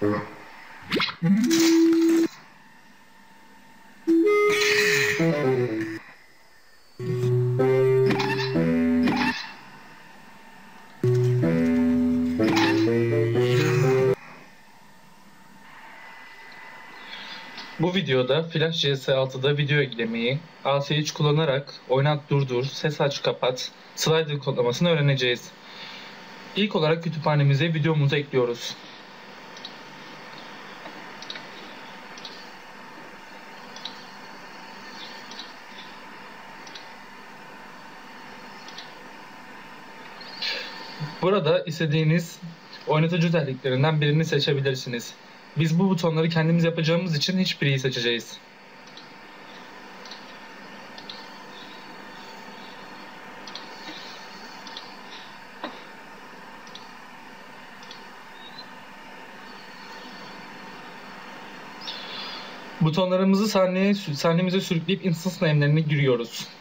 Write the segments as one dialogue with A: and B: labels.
A: Bu videoda Flash CS6'da video eklemeyi, ASH kullanarak oynat durdur, ses aç kapat, slider kodlamasını öğreneceğiz. İlk olarak kütüphanemize videomuzu ekliyoruz. Burada istediğiniz oynatıcı özelliklerinden birini seçebilirsiniz. Biz bu butonları kendimiz yapacağımız için hiçbiriyi seçeceğiz. Butonlarımızı sahneye, sahnemize sürükleyip instance name'lerini giriyoruz.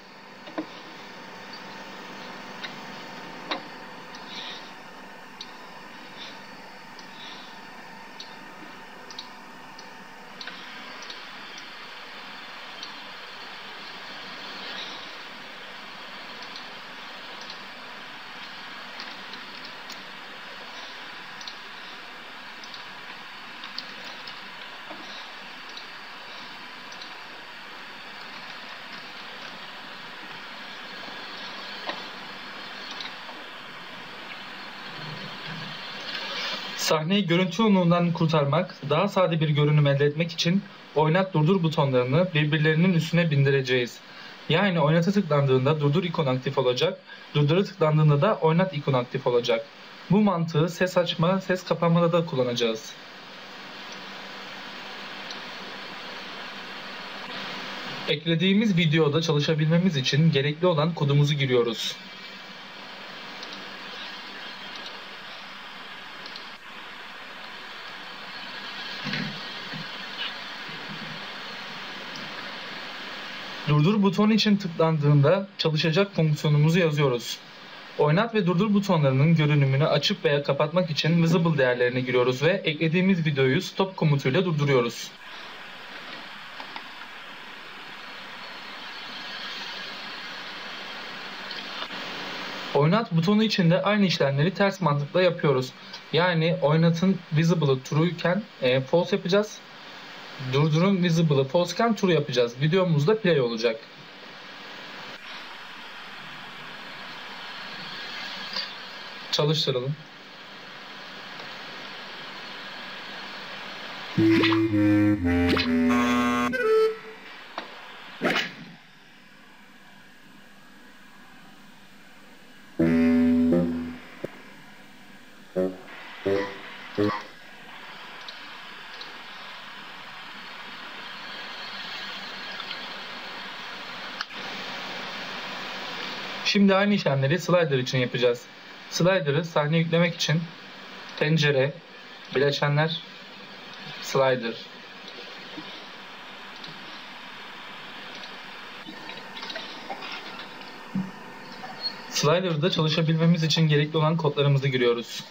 A: Sahneyi görüntü yoğunluğundan kurtarmak, daha sade bir görünüm elde etmek için oynat durdur butonlarını birbirlerinin üstüne bindireceğiz. Yani oynata tıklandığında durdur ikon aktif olacak, durdura tıklandığında da oynat ikon aktif olacak. Bu mantığı ses açma, ses kapanmada da kullanacağız. Eklediğimiz videoda çalışabilmemiz için gerekli olan kodumuzu giriyoruz. Durdur butonu için tıklandığında çalışacak fonksiyonumuzu yazıyoruz. Oynat ve durdur butonlarının görünümünü açıp veya kapatmak için visible değerlerini giriyoruz ve eklediğimiz videoyu stop komutuyla durduruyoruz. Oynat butonu için de aynı işlemleri ters mantıkla yapıyoruz. Yani oynatın visible'ı true iken e, false yapacağız. Durdurun visible'ı iken true yapacağız. Videomuzda play olacak. Çalıştıralım. Şimdi aynı işlemleri slider için yapacağız. Slider'ı sahne yüklemek için pencere, bileşenler, slider. Slider'da çalışabilmemiz için gerekli olan kodlarımızı giriyoruz.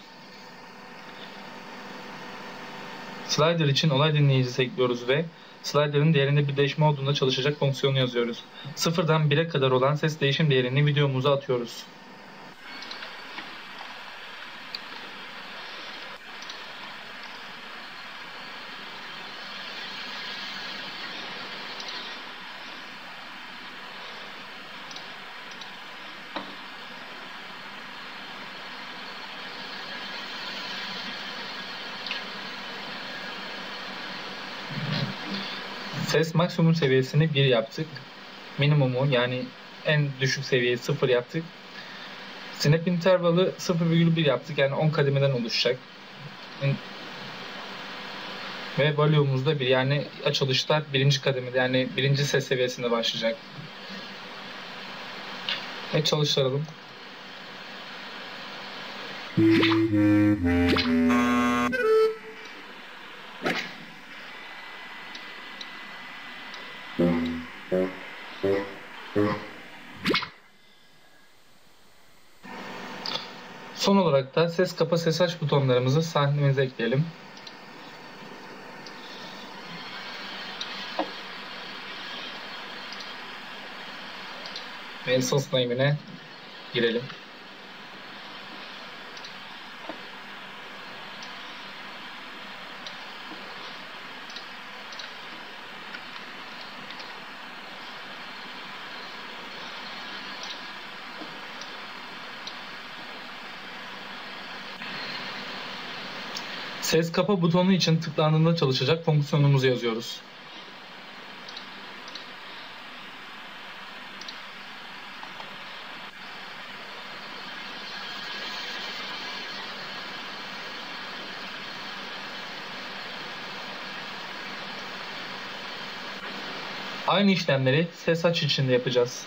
A: Slider için olay dinleyicisi ekliyoruz ve slider'ın değerinde bir değişme olduğunda çalışacak fonksiyonu yazıyoruz. Sıfırdan 1'e kadar olan ses değişim değerini videomuza atıyoruz. Ses maksimum seviyesini 1 yaptık. Minimumu yani en düşük seviyeyi 0 yaptık. Snap intervalı 0,1 yaptık. Yani 10 kademeden oluşacak. Ve volume'umuz da bir yani açılışlar birinci kademede yani birinci ses seviyesinde başlayacak. Ve çalıştıralım. Son olarak da ses kapa ses aç butonlarımızı sahnemize ekleyelim. Ve source name'ine girelim. Ses kapa butonu için tıklandığında çalışacak fonksiyonumuzu yazıyoruz. Aynı işlemleri ses aç için de yapacağız.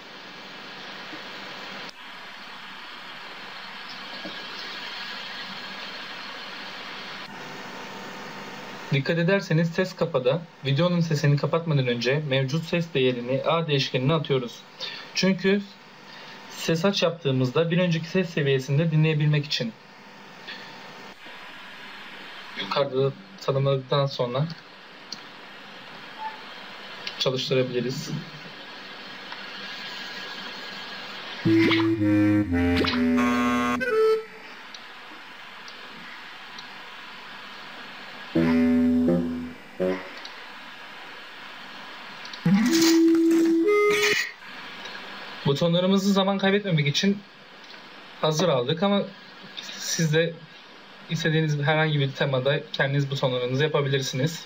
A: Dikkat ederseniz ses kapada videonun sesini kapatmadan önce mevcut ses değerini A değişkenine atıyoruz. Çünkü ses aç yaptığımızda bir önceki ses seviyesinde dinleyebilmek için. Yukarıda tanımladıktan sonra çalıştırabiliriz. Butonlarımızı zaman kaybetmemek için hazır aldık ama siz de istediğiniz herhangi bir temada kendiniz butonlarınızı yapabilirsiniz.